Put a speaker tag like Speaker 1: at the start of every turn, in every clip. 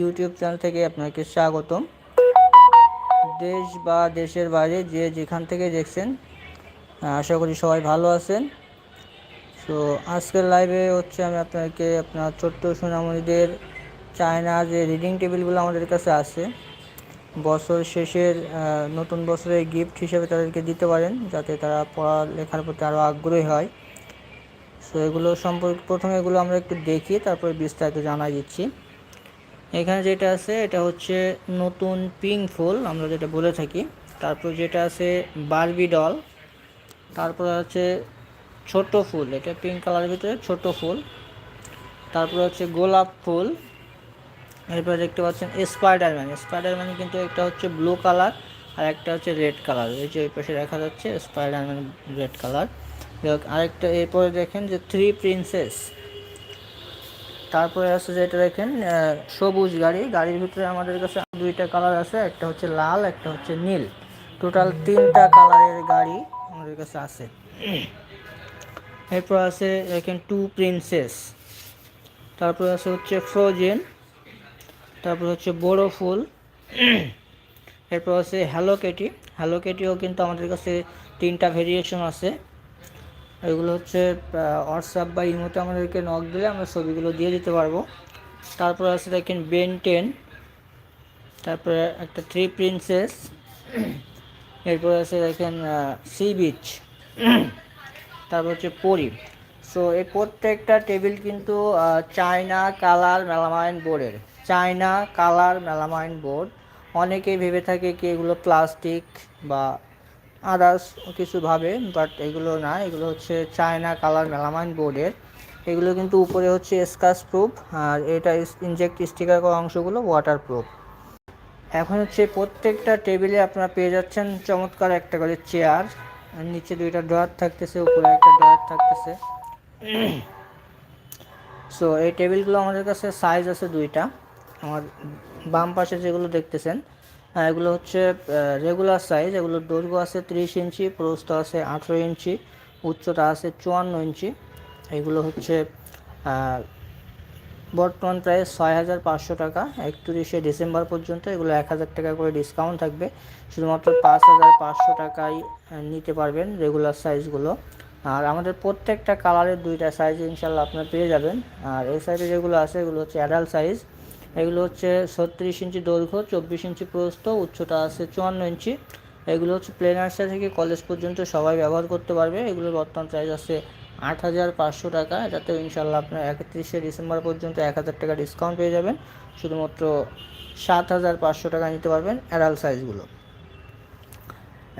Speaker 1: YouTube channel থেকে আপনাকে স্বাগতম। দেশ বা দেশের বাইরে যে যেখান থেকে দেখছেন আশা করি সবাই ভালো আছেন। তো আজকের লাইভে হচ্ছে আমি আপনাকে আপনার ছোট্ট সোনামণিদের চায়না যে রিডিং টেবিলগুলো আমাদের কাছে আছে, বছর শেষের নতুন বছরের গিফট হিসেবে তাদেরকে দিতে পারেন, যাতে তারা পড়ালেখার প্রতি আরও আগ্রহী হয়। সো এগুলো সম্পর্কে, প্রথমে এগুলো আমরা একটু দেখি, তারপরে বিস্তারিত জানাই দিচ্ছি। এখানে যেটা আছে, এটা হচ্ছে নতুন পিঙ্ক ফুল, আমরা যেটা বলে থাকি। তারপর যেটা আছে, বারবি ডল। তারপর আছে ছোট ফুল, এটা পিঙ্ক কালারের ভিতরে ছোট ফুল। তারপর হচ্ছে গোলাপ ফুল। এরপর দেখতে পাচ্ছেন স্পাইডারম্যান। স্পাইডারম্যান কিন্তু একটা হচ্ছে ব্লু কালার আর একটা হচ্ছে রেড কালার। এই যে ওই পাশে দেখা যাচ্ছে, স্পাইডারম্যান রেড কালার। আরেকটা, এরপরে দেখেন যে থ্রি প্রিন্সেস। তারপরে আছে যেটা দেখেন সবুজ গাড়ি। গাড়ির ভিতরে আমাদের কাছে দুইটা কালার আছে, একটা হচ্ছে লাল, একটা হচ্ছে নীল। টোটাল তিনটা কালারের গাড়ি আমাদের কাছে আছে। এরপর আছে দেখেন টু প্রিন্সেস তারপর আছে হচ্ছে ফ্রোজেন তারপর হচ্ছে বড় ফুল। এরপর আছে হ্যালো কেটি হ্যালো কেটিও কিন্তু আমাদের কাছে তিনটা ভেরিয়েশন আছে। এগুলো হচ্ছে হোয়াটসঅ্যাপ বা ইমোতে আমাদেরকে নক দিলে আমরা ছবিগুলো দিয়ে দিতে পারব। তারপর আছে দেখেন বেন টেন তারপরে একটা থ্রি প্রিন্সেস এরপরে আছে দেখেন সি বিচ তারপর হচ্ছে পরি সো এই প্রত্যেকটা টেবিল কিন্তু চায়না কালার মেলামাইন বোর্ডের চায়না কালার মেলামাইন বোর্ড অনেকেই ভেবে থাকে কি এগুলো প্লাস্টিক বা আদার্স কিছু ভাবে বাট এগুলো না, এগুলো হচ্ছে চায়না কালার মেলামাইন বোর্ডের এগুলো কিন্তু উপরে হচ্ছে স্কাচ প্রুফ আর এটা ইনজেক্ট স্টিকার করা অংশগুলো ওয়াটার প্রুফ এখন হচ্ছে প্রত্যেকটা টেবিলে আপনারা পেয়ে যাচ্ছেন চমৎকার একটা করে চেয়ার নিচে দুইটা ড্রয়ার থাকতেছে, উপরে একটা ড্রয়ার থাকতেছে। সো এই টেবিলগুলো আমাদের কাছে সাইজ আছে দুইটা। আমার বাম পাশে যেগুলো দেখতেছেন এগুলো হচ্ছে রেগুলার সাইজ এগুলোর দৈর্ঘ্য আছে ত্রিশ ইঞ্চি, প্রস্থ আছে আঠেরো ইঞ্চি, উচ্চতা আছে চুয়ান্ন ইঞ্চি। এগুলো হচ্ছে বর্তমান প্রাইস ছয় হাজার পাঁচশো টাকা। একত্রিশে ডিসেম্বর পর্যন্ত এগুলো এক হাজার টাকা করে ডিসকাউন্ট থাকবে। শুধুমাত্র পাঁচ হাজার পাঁচশো টাকায় নিতে পারবেন রেগুলার সাইজগুলো আর আমাদের প্রত্যেকটা কালারের দুইটা সাইজ ইনশাল্লাহ আপনার পেয়ে যাবেন। আর এই সাইজে যেগুলো আছে, এগুলো হচ্ছে অ্যাডাল্ট সাইজ এগুলো হচ্ছে ছত্রিশ ইঞ্চি দৈর্ঘ্য, চব্বিশ ইঞ্চি প্রস্থ, উচ্চতা আছে চুয়ান্ন ইঞ্চি। এগুলো হচ্ছে প্লেনার্সা থেকে কলেজ পর্যন্ত সবাই ব্যবহার করতে পারবে। এগুলোর বর্তমান প্রাইস আছে আট হাজার পাঁচশো টাকা। এটাতেও ইনশাল্লাহ আপনার একত্রিশে ডিসেম্বর পর্যন্ত এক হাজার টাকা ডিসকাউন্ট পেয়ে যাবেন। শুধুমাত্র সাত হাজার পাঁচশো টাকা নিতে পারবেন অ্যাডাল্ট সাইজগুলো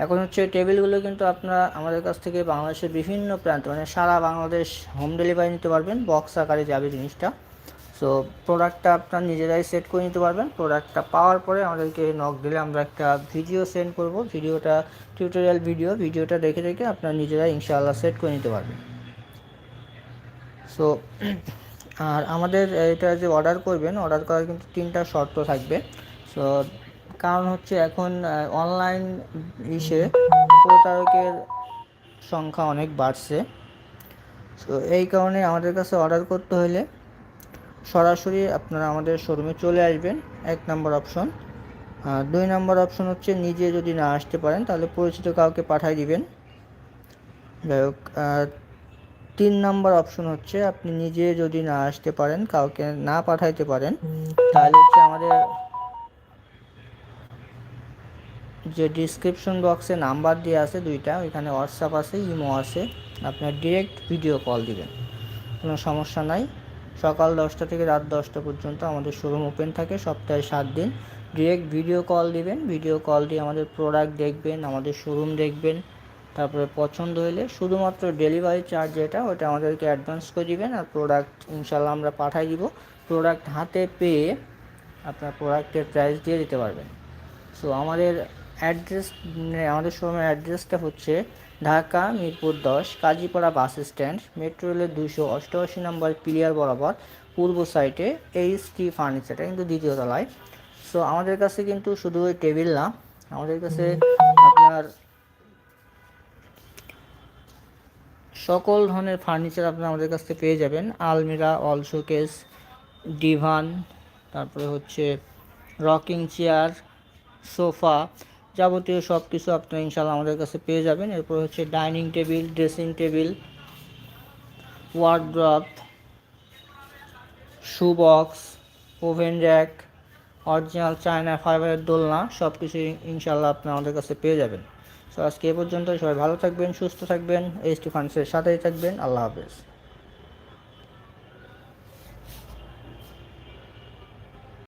Speaker 1: এখন হচ্ছে টেবিলগুলো কিন্তু আপনারা আমাদের কাছ থেকে বাংলাদেশের বিভিন্ন প্রান্ত মানে সারা বাংলাদেশ হোম ডেলিভারি নিতে পারবেন। বক্স আকারে যাবে জিনিসটা। সো প্রোডাক্টটা আপনার নিজেরাই সেট করে নিতে পারবেন। প্রোডাক্টটা পাওয়ার পরে আমাদেরকে নক দিলে আমরা একটা ভিডিও সেন্ড করব। ভিডিওটা টিউটোরিয়াল ভিডিও ভিডিওটা দেখে দেখে আপনারা নিজেরাই ইনশাআল্লাহ সেট করে নিতে পারবেন। সো আর আমাদের এটা যে অর্ডার করবেন অর্ডার করার কিন্তু তিনটা শর্ত থাকবে। সো কারণ হচ্ছে এখন অনলাইন ইসে প্রতারকের সংখ্যা অনেক বাড়ছে। সো এই কারণে আমাদের কাছে অর্ডার করতে হলে সরাসরি আপনারা আমাদের শোরুমে চলে আসবেন, এক নম্বর অপশন দুই নম্বর অপশন হচ্ছে নিজে যদি না আসতে পারেন, তাহলে পরিচিত কাউকে পাঠিয়ে দিবেন। যাই হোক তিন নম্বর অপশন হচ্ছে আপনি নিজে যদি না আসতে পারেন, কাউকে না পাঠাইতে পারেন, তাহলে হচ্ছে আমাদের যে ডিসক্রিপশন বক্সে নাম্বার দিয়ে আছে দুইটা, ওইখানে হোয়াটসঅ্যাপ আছে, ইমো আছে, আপনার ডিরেক্ট ভিডিও কল দিবেন। কোনো সমস্যা নাই। সকাল দশটা থেকে রাত দশটা পর্যন্ত আমাদের শোরুম ওপেন থাকে, সপ্তাহে সাত দিন। ডিরেক্ট ভিডিও কল দিবেন ভিডিও কল দিয়ে আমাদের প্রোডাক্ট দেখবেন, আমাদের শোরুম দেখবেন, তারপরে পছন্দ হলে শুধুমাত্র ডেলিভারি চার্জ যেটা, ওটা আমাদেরকে অ্যাডভান্স করে দিবেন আর প্রোডাক্ট ইনশাল্লাহ আমরা পাঠাই দিব। প্রোডাক্ট হাতে পেয়ে আপনার প্রোডাক্টের প্রাইস দিয়ে দিতে পারবেন। সো আমাদের অ্যাড্রেস আমাদের শোরুমের অ্যাড্রেসটা হচ্ছে ঢাকা, মিরপুর দশ, কাজীপাড়া বাস স্ট্যান্ড, মেট্রো রেলের দুশো অষ্টআশি নম্বর পিলিয়ার বরাবর, পূর্ব সাইডে এইচ টি ফার্নিচারটা কিন্তু দ্বিতীয় তলায়। সো আমাদের কাছে কিন্তু শুধু ওই টেবিল না, আমাদের কাছে আপনার সকল ধরনের ফার্নিচার আপনি আমাদের কাছ থেকে পেয়ে যাবেন। আলমিরা অল শোকেস, ডিভান, তারপরে হচ্ছে রকিং চেয়ার, সোফা যাবতীয় সব কিছু আপনারা ইনশাল্লাহ আমাদের কাছে পেয়ে যাবেন। এরপর হচ্ছে dining table, dressing table, wardrobe, shoe box, oven rack, original China ফাইবারের দোলনা, সব কিছু ইনশাল্লাহ আপনি আমাদের কাছে পেয়ে যাবেন। সো আজকে এ পর্যন্ত সবাই ভালো থাকবেন, সুস্থ থাকবেন। এইচ ফান্ডসের সাথেই থাকবেন। আল্লাহ হাফেজ।